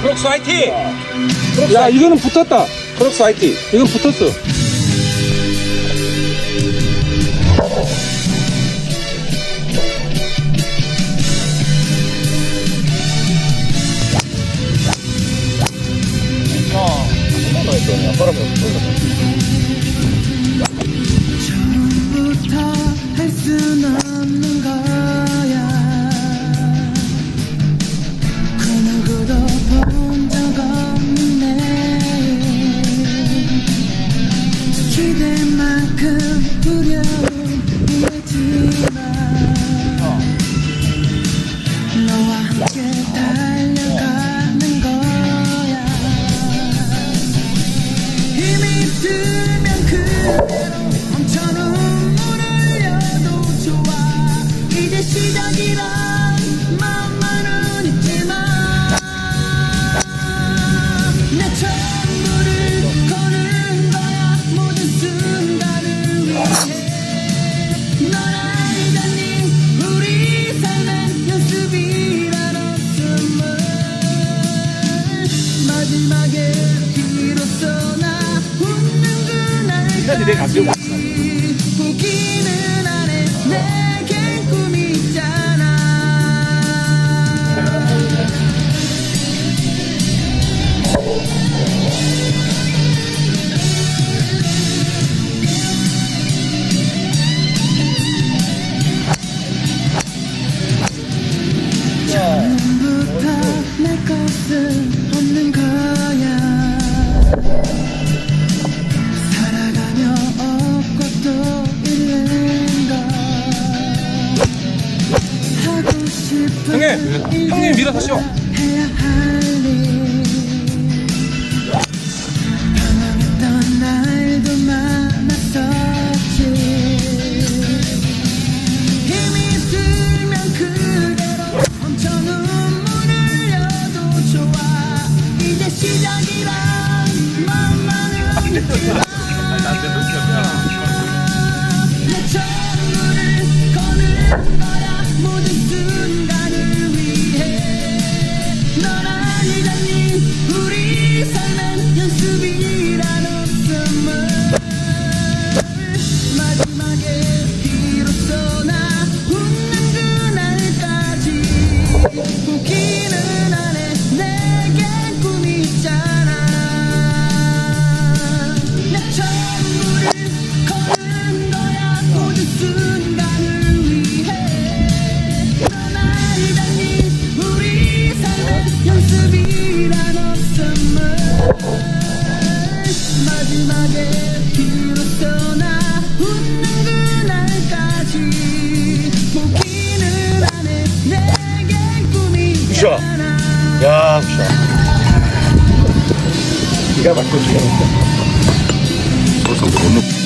크록스 화이팅! 야 이거는 붙었다 크록스 화이팅! 이건 붙었어 아, 한번더 했더니 아빠랑 姐姐，感谢我 형님 밀어서시오. 그치. 야, 샤. 기가 기가 막혀. 벌써 뭐 못